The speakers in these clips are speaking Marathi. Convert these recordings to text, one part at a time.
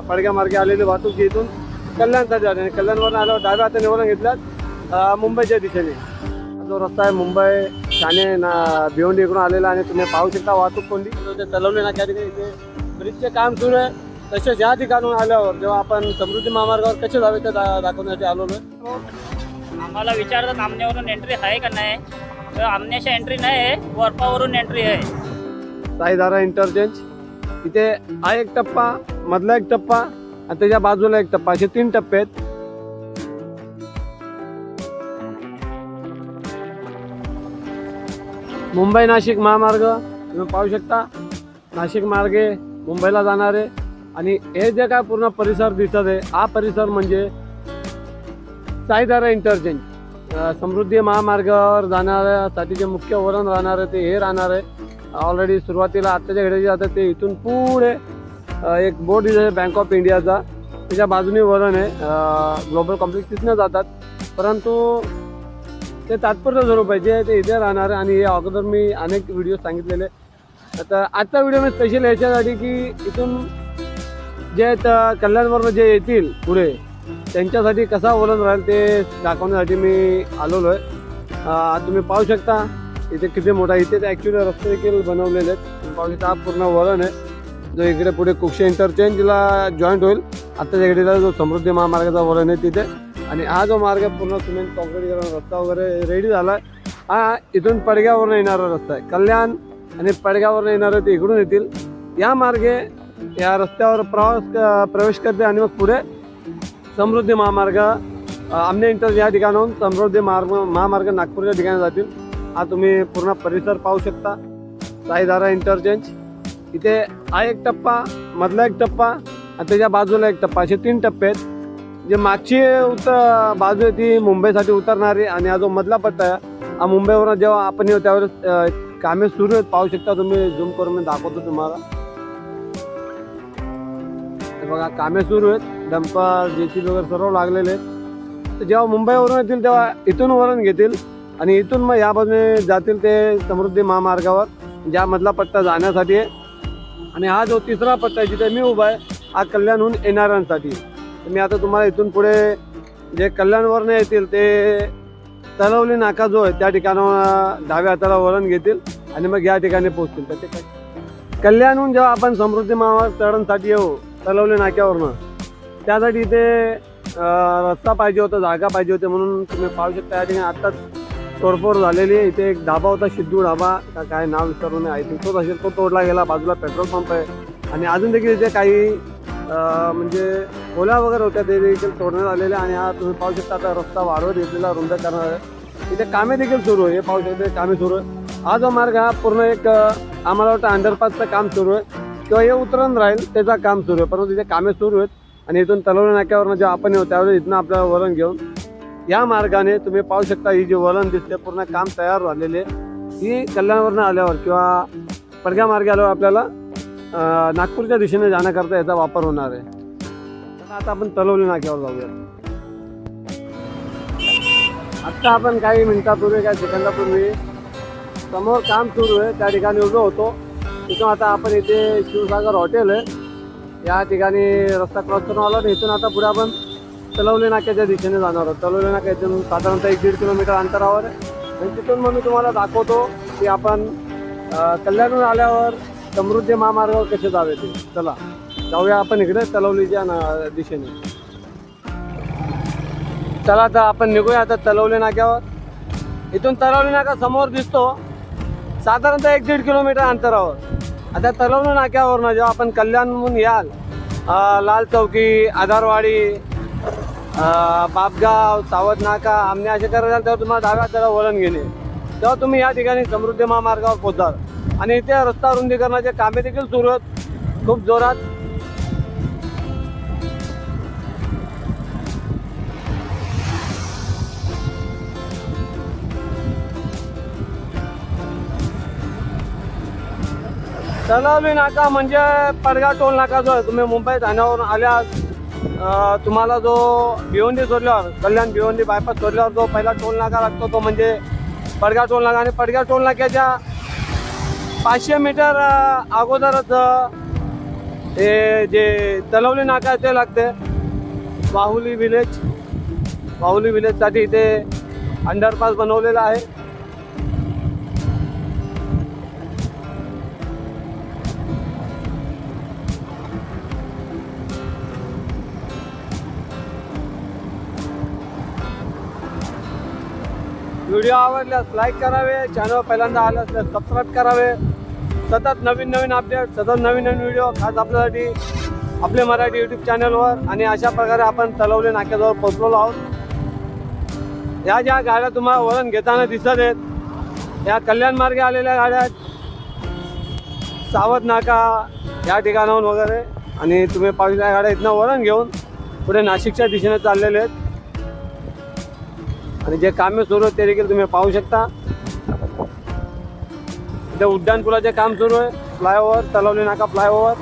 पडग्या मार्गे आलेली वाहतूक जी इथून कल्याणसाठी आली आणि कल्याणवरून आल्यावर डाव्या हाताने वळण घेतल्यात मुंबईच्या दिशेने. जो रस्ता आहे मुंबई ठाणे ना भिवंडी इकडून आलेला आणि तुम्ही पाहू शकता वाहतूक कोंडी. ते तलवले ना त्या ठिकाणी इथे ब्रिजचे काम सुरू आहे. तसेच या ठिकाणून आल्यावर जेव्हा आपण समृद्धी महामार्गावर कसे जावे ते दाखवण्यासाठी आलो आम्हाला विचारतात आमण्यावरून एंट्री आहे का नाही? तर आमण्याच्या एंट्री नाही आहे वरपावरून एंट्री आहे. साईधारा इंटरचेंज. इथे हा एक टप्पा मधला एक टप्पा आणि त्याच्या बाजूला एक टप्पा. असे तीन टप्पे आहेत. मुंबई नाशिक महामार्ग तुम्ही पाहू शकता. नाशिक मार्गे मुंबईला जाणारे आणि हे जे काय पूर्ण परिसर दिसत आहे हा परिसर म्हणजे साईदारा इंटरचेंज. समृद्धी महामार्गावर जाणाऱ्यासाठी जे मुख्य वरण राहणार आहे ते हे राहणार आहे. ऑलरेडी सुरुवातीला आत्ताच्या घडी जे जातात ते इथून पुढे एक बोर्ड दिसत आहे बँक ऑफ इंडियाचा त्याच्या बाजूने वळण आहे. ग्लोबल कॉम्प्लेक्स तिथनं जातात. परंतु ते तात्पुरतं स्वरूप आहे. जे ते इथे राहणार आणि हे अगोदर मी अनेक व्हिडिओ सांगितलेले आता आजचा व्हिडिओ मी स्पेशल याच्यासाठी की इथून जे आहेत, कल्याणवरून जे येतील पुढे त्यांच्यासाठी कसा वळण राहील ते दाखवण्यासाठी मी आलेलो आहे. तुम्ही पाहू शकता. इथे किती मोठा इथे ॲक्च्युली रस्ते देखील बनवलेले आहेत. पाहू शकता पूर्ण वळण आहे. जो इकडे पुढे कुक्षे इंटरचेंजला जॉईंट होईल. आत्ताच्या घडीला जो समृद्धी महामार्गाचा वळण आहे तिथे. आणि हा जो मार्ग पूर्ण सिमेंट कॉन्क्रीट रस्ता वगैरे रेडी झाला आहे हा इथून पडग्यावरून येणारा रस्ता आहे. कल्याण आणि पडग्यावरून येणारे ते इकडून येतील. या मार्गे या रस्त्यावर प्रवास क- प्रवेश करते आणि मग पुढे समृद्धी महामार्ग आमने इंटर या ठिकाणाहून समृद्धी मार्ग महामार्ग नागपूरच्या ठिकाणी जातील. हा तुम्ही पूर्ण परिसर पाहू शकता. साईधारा इंटरचेंज इथे हा एक टप्पा मधला एक टप्पा आणि त्याच्या बाजूला एक टप्पा. असे तीन टप्पे आहेत. जे मागची उतर बाजू आहे ती मुंबईसाठी उतरणारी आणि हा जो मधला पट्टा आहे हा मुंबईवरून जेव्हा आपण येऊ त्यावेळेस कामे सुरू आहेत. पाहू शकता तुम्ही झूम करून मी दाखवतो तुम्हाला. बघा कामे सुरू आहेत. डंपर जे सी वगैरे सर्व लागलेले आहेत. तर जेव्हा मुंबईवरून येतील तेव्हा इथून वरून घेतील. आणि इथून मग या बाजूने जातील ते समृद्धी महामार्गावर ज्या मधला पट्टा जाण्यासाठी आहे. आणि हा जो तिसरा पट्टा आहे जिथे मी उभा आहे हा कल्याणहून येणाऱ्यांसाठी. तर मी आता तुम्हाला इथून पुढे जे कल्याणवरनं येतील ते तलवली नाका जो आहे त्या ठिकाणावर डाव्या हाताला वळण घेतील आणि मग या ठिकाणी पोहोचतील. तर ते काय? कल्याणहून जेव्हा आपण समृद्धी महामार्ग चढणसाठी येऊ तलवली नाक्यावरनं त्यासाठी इथे रस्ता पाहिजे होता जागा पाहिजे होते म्हणून तुम्ही पाहू शकता. या ठिकाणी आत्ताच तोडफोड झालेली आहे. इथे एक ढाबा होता सिद्धू ढाबा. का काय नाव विसरून आय थिंक तोच असेल. तो तोडला गेला बाजूला पेट्रोल पंप आहे. आणि अजून देखील इथे काही म्हणजे खोल्या वगैरे होत्या ते देखील तोडण्यात आलेल्या आणि हा तुम्ही पाहू शकता आता रस्ता वाढवत घेतलेला रुंद करणार. आहे इथे कामे देखील सुरू आहे हे पाहू शकते कामे सुरू आहे. हा जो मार्ग हा पूर्ण एक आम्हाला वाटतं अंडरपासचं काम सुरू आहे. किंवा हे उतरण राहील त्याचा काम सुरू आहे. परंतु तिथे कामे सुरू आहेत. आणि इथून तलवली नाक्यावरनं जे आपण येऊ त्यावेळेस इथनं आपल्याला वरण घेऊन या मार्गाने तुम्ही पाहू शकता ही जी वळण दिसते पूर्ण काम तयार झालेले. ही कल्याणवरनं आल्यावर किंवा पडग्या मार्गे आल्यावर आपल्याला नागपूरच्या दिशेने जाण्याकरता याचा वापर होणार आहे. आता आपण तलवली नाक्यावर जाऊया. आत्ता आपण काही मिनिटापूर्वी काही सेकंदापूर्वी समोर काम सुरू आहे. त्या ठिकाणी उभं होतो. तिथून आता आपण इथे शिवसागर हॉटेल आहे. या ठिकाणी रस्ता क्रॉस करून आलो आणि इथून आता पुढे आपण तलवले नाक्याच्या दिशेने जाणार आहोत. तलवली नाका इथून साधारणतः एक दीड किलोमीटर अंतरावर आणि तिथून मग मी तुम्हाला दाखवतो की आपण कल्याणहून आल्यावर समृद्धी महामार्गावर कसे जावे ते. चला जाऊया आपण इकडे तलवलीच्या ना- दिशेने. चला तर आपण निघूया आता तलवले नाक्यावर. इथून तलवली नाका समोर दिसतो. साधारणतः एक दीड किलोमीटर अंतरावर. आता तलवली नाक्यावरनं जेव्हा आपण कल्याणहून याल लाल चौकी आधारवाडी बापगाव सावध नाका आमने असे करायला तेव्हा तुम्हाला डाव्या त्याला वळण घेणे तेव्हा तुम्ही या ठिकाणी समृद्धी महामार्गावर पोहोचाल. आणि इथे रस्ता रुंदीकरणाचे कामे देखील सुरू आहेत. खूप जोरात. तलावी नाका म्हणजे पडगा टोल नाका जो आहे. तुम्ही मुंबई ठाण्यावरून आल्यास तुम्हाला जो भिवंडी चोरल्यावर कल्याण भिवंडी बायपास चोरल्यावर जो पहिला टोल नाका लागतो तो म्हणजे पडगा टोल नाका. आणि पडगा टोल नाक्याच्या पाचशे मीटर अगोदरच हे जे तलवली नाका आहे ते लागते. बाहुली विलेज बाहुली विलेजसाठी इथे अंडरपास बनवलेला आहे. व्हिडिओ आवडल्यास लाईक करावे चॅनल पहिल्यांदा आलं असल्यास सबस्क्राईब करावे. सतत नवीन नवीन अपडेट सतत नवीन नवीन व्हिडिओ खास आपल्यासाठी आपले मराठी यूट्यूब चॅनलवर आणि अशा प्रकारे आपण तलवले नाक्याजवळ पोचलेलो आहोत. या ज्या गाड्या तुम्हाला वळण घेताना दिसत आहेत या कल्याण मार्गे आलेल्या गाड्या सावध नाका या ठिकाणाहून वगैरे. आणि तुम्ही पाहू गाड्या इथनं वळण घेऊन पुढे नाशिकच्या दिशेने चाललेले आहेत. आणि जे कामे सुरू आहेत ते देखील तुम्ही पाहू शकता. इथे उड्डाण काम सुरू आहे. फ्लायओव्हर तलवली नाका फ्लायओव्हर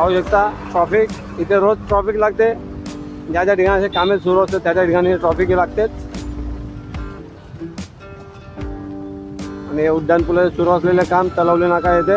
पाहू शकता ट्रॉफिक इथे रोज ट्रॉफिक लागते. ज्या ज्या ठिकाणी कामे सुरू असतात त्या त्या ठिकाणी ट्रॉफिक लागतेच आणि हे उड्डाण पुलाचे सुरू असलेले काम तलवले नाका येते.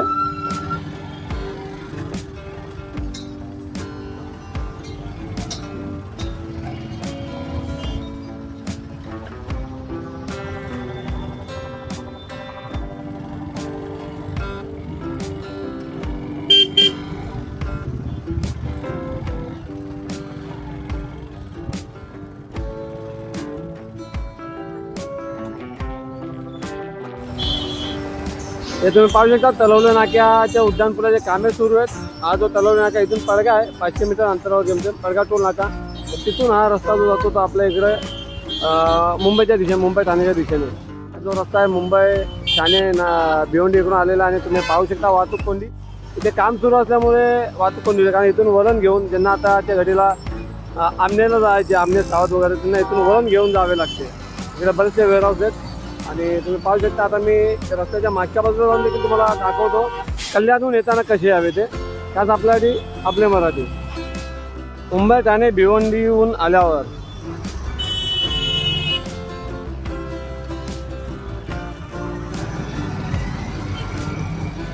हे तुम्ही पाहू शकता तलवले नाक्याच्या उड्डाणपुलाचे कामे सुरू आहेत. हा जो तलवले नाका इथून पडगा आहे पाचशे मीटर अंतरावर जेमते पडगा टोल नाका. तिथून हा रस्ता जो जातो तो आपल्या इकडे मुंबईच्या दिशेने मुंबई ठाण्याच्या दिशेने. जो रस्ता आहे मुंबई ठाणे ना भिवंडी इकडून आलेला आणि तुम्ही पाहू शकता वाहतूक कोंडी. इथे काम सुरू असल्यामुळे वाहतूक कोंडी कारण इथून वळण घेऊन ज्यांना आता त्या घडीला आमनेला जायचे आमने सावध वगैरे त्यांना इथून वळण घेऊन जावे लागते. इकडे बरेचसे वेअरहाऊस आहेत. आणि तुम्ही पाहू शकता आता मी रस्त्याच्या मागच्या बाजूला जाऊन देखील तुम्हाला दाखवतो. कल्याणहून येताना कसे यावे ते? त्याच आपल्यासाठी आपले मराठी. मुंबई ठाणे भिवंडीहून आल्यावर.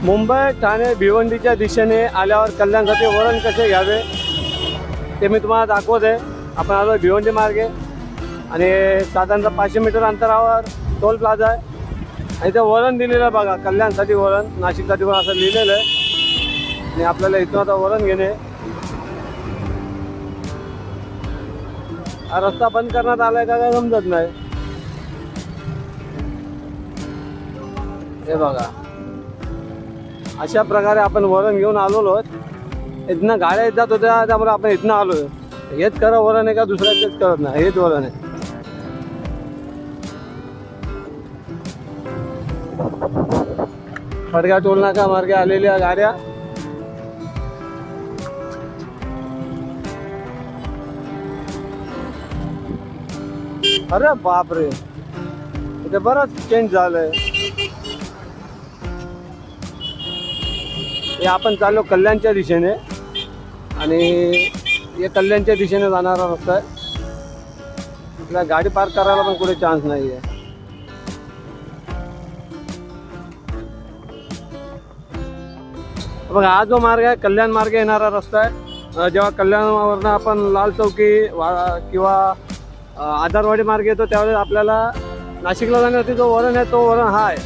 मुंबई ठाणे भिवंडीच्या दिशेने आल्यावर कल्याणसाठी वळण कसे घ्यावे? ते मी तुम्हाला दाखवत आहे आपण आलो भिवंडी मार्गे. आणि साधारणतः पाचशे मीटर अंतरावर टोल प्लाझा आहे. आणि इथं वरण दिलेलं आहे बघा कल्याणसाठी वरण नाशिकसाठी वळण असं लिहिलेलं आहे. आणि आपल्याला इथून आता वरण घेणे. हा रस्ता बंद करण्यात आलाय का काय समजत नाही. हे बघा. अशा प्रकारे आपण वरण घेऊन आलेलो आहोत. इथनं गाड्या येत जात होत्या त्यामुळे आपण इथनं आलोय. हेच खरं वरण आहे का दुसऱ्याच करत नाही. हेच वरण आहे. फडगा टोलनाका मार्गे आलेल्या गाड्या। अरे बापरे इथे बरंच चेंज झालंय हे। आपण चाललो कल्याणच्या दिशेने आणि हे कल्याणच्या दिशेने जाणारा रस्ता आहे आपल्या गाडी पार्क करायला पण कुठे चान्स नाही आहे बघा हा जो मार्ग आहे कल्याण मार्ग येणारा रस्ता आहे. जेव्हा कल्याणावरनं आपण लाल चौकी वा किंवा आधारवाडी मार्ग येतो त्यावेळेस आपल्याला नाशिकला जाण्यासाठी जो वरण आहे तो वरण हा आहे.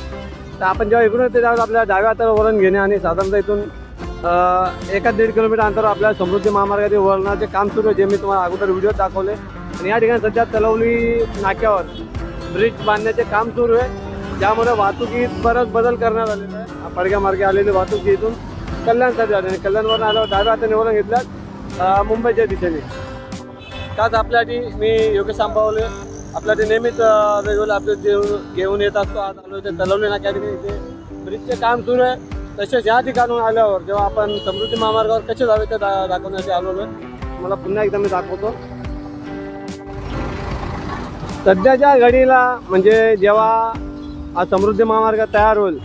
तर आपण जेव्हा इकडून येतो त्यावेळेस आपल्या डाव्या हाताला वरण घेणे आणि साधारणतः इथून एका दीड किलोमीटर अंतर आपल्या समृद्धी महामार्गातील वळणाचे काम सुरू आहे जे मी तुम्हाला अगोदर व्हिडिओ दाखवले. आणि या ठिकाणी सध्या तलवली नाक्यावर ब्रिज बांधण्याचे काम सुरू आहे. ज्यामुळे वाहतुकीत परत बदल करण्यात आलेला आहे. हा पडग्या मार्गे आलेली वाहतूक इथून कल्याणसाठी आली आणि कल्याणवरून आल्यावर डाव्या हाताने वळण घेतल्यात मुंबईच्या दिशेने. त्याच आपल्यासाठी मी योगेश आंबावले. आपल्यासाठी नेहमीच अं, वेगवेगळे देऊन घेऊन घेऊन येत असतो. आज आलो इथे तलवणे नाक्या ठिकाणी इथे. ब्रिजचे काम सुरू आहे. तसेच या ठिकाणून आल्यावर जेव्हा आपण समृद्धी महामार्गावर कसे जावे ते दा दाखवण्यासाठी आलेलो आहे. मला पुन्हा एकदा मी दाखवतो. सध्याच्या घडीला म्हणजे जेव्हा हा समृद्धी महामार्ग तयार होईल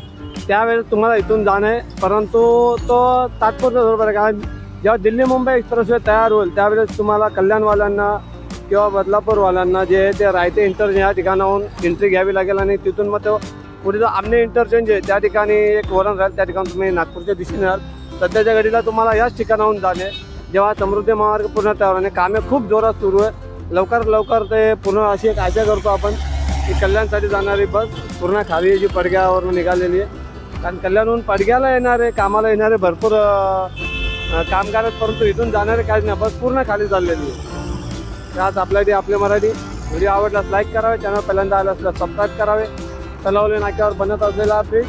त्यावेळेस तुम्हाला इथून जाणं आहे. परंतु तो तात्पुरतं स्वरूपात आहे. कारण जेव्हा दिल्ली मुंबई एक्सप्रेसवे तयार होईल त्यावेळेस तुम्हाला कल्याणवाल्यांना किंवा बदलापूरवाल्यांना जे आहे ते रायते इंटरचेंज या ठिकाणाहून एंट्री घ्यावी लागेल आणि तिथून मग तो पुढे जो आमने इंटरचेंज आहे त्या ठिकाणी एक वरण राहील. त्या ठिकाणी तुम्ही नागपूरच्या दिशेने राहाल. सध्याच्या घडीला तुम्हाला याच ठिकाणाहून जाणे जेव्हा समृद्धी महामार्ग पूर्ण तयार होणे कामे खूप जोरात सुरू आहे. लवकर लवकर ते पूर्ण अशी एक आशा करतो आपण की कल्याणसाठी जाणारी बस पूर्ण खाली जी पडग्यावरून निघालेली आहे. कारण कल्याणहून पडग्याला येणारे कामाला येणारे भरपूर कामगार आहेत परंतु इथून जाणारे काहीच नाही. बस पूर्ण खाली चाललेली आहे. आज आपल्या इथे आपले मराठी. व्हिडिओ आवडल्यास लाईक करावे चॅनल पहिल्यांदा आलं असल्यास सबस्क्राईब करावे. तलावले नाक्यावर बनत असलेला ब्रिज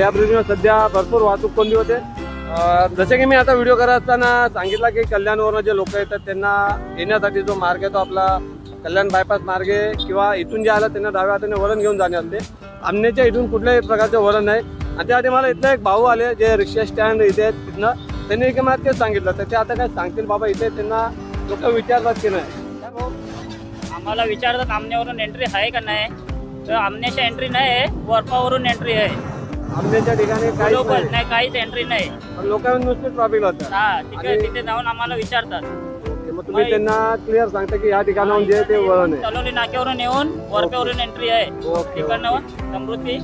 या ब्रिजवर सध्या भरपूर वाहतूक कोंडी होते. जसे की मी आता व्हिडिओ करत असताना सांगितलं की कल्याणवरून जे लोक येतात त्यांना येण्यासाठी जो मार्ग आहे तो आपला कल्याण बायपास मार्ग आहे किंवा इथून जे आला त्यांना डाव्या हाताने वळण घेऊन जाणे असते. आमनेच्या इथून कुठल्याही प्रकारचे वळण नाही. आणि त्यासाठी मला इथलं एक भाऊ आले जे रिक्षा स्टँड इथे आहेत तिथनं. त्यांनी एक मला तेच सांगितलं. तर ते आता काय सांगतील बाबा इथे त्यांना लोक विचारतात की नाही? आम्हाला विचारतात आमनेवरून एंट्री आहे का नाही? तर आमनेच्या एंट्री नाही आहे वरपावरून एंट्री आहे. आमनेच्या ठिकाणी बरोबर नाही. काहीच एंट्री नाही. लोकांना नुसते ट्रॉफिक होतं हा तिथे आणि- तिथे जाऊन आम्हाला विचारतात. मग तुम्ही त्यांना क्लिअर सांगता की या ठिकाणाहून जे ते वळण आहे. तलोली नाक्यावरून येऊन वरपेवरून एंट्री आहे. ओके तिकडनं समृद्धी.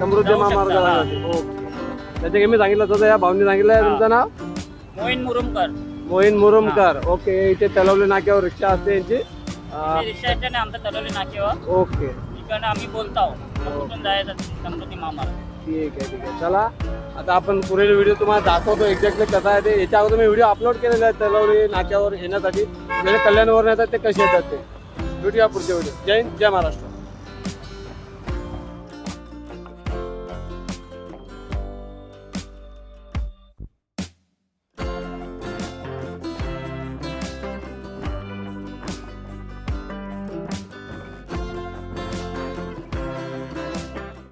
समृद्धी जाऊ शकता, महामार्गाला हा. जाते. ओके. त्याचे की मी सांगितलं तसं या भाऊनी सांगितलं. तुमचं नाव? मोहीन मुरुमकर. मोहीन मुरुमकर. ओके इथे तलवली नाक्यावर रिक्षा असते यांची. अं, ते रिक्षाच्या नाही आमचं तलोली नाक्यावर. ओके. तिकडनं आम्ही बोलतो कुठून जायचं समृद्धी महामार्ग. ठीक आहे ठीक आहे. चला. आता आपण पुढील व्हिडिओ तुम्हाला दाखवतो एक्झॅक्टली कसा आहे ते. याच्या अगोदर मी व्हिडिओ अपलोड केलेला आहे तलवली नाक्यावर येण्यासाठी. म्हणजे कल्याणवर येतात ते कसे येतात ते. भेटूया पुढच्या व्हिडिओ जय हिंद जय महाराष्ट्र.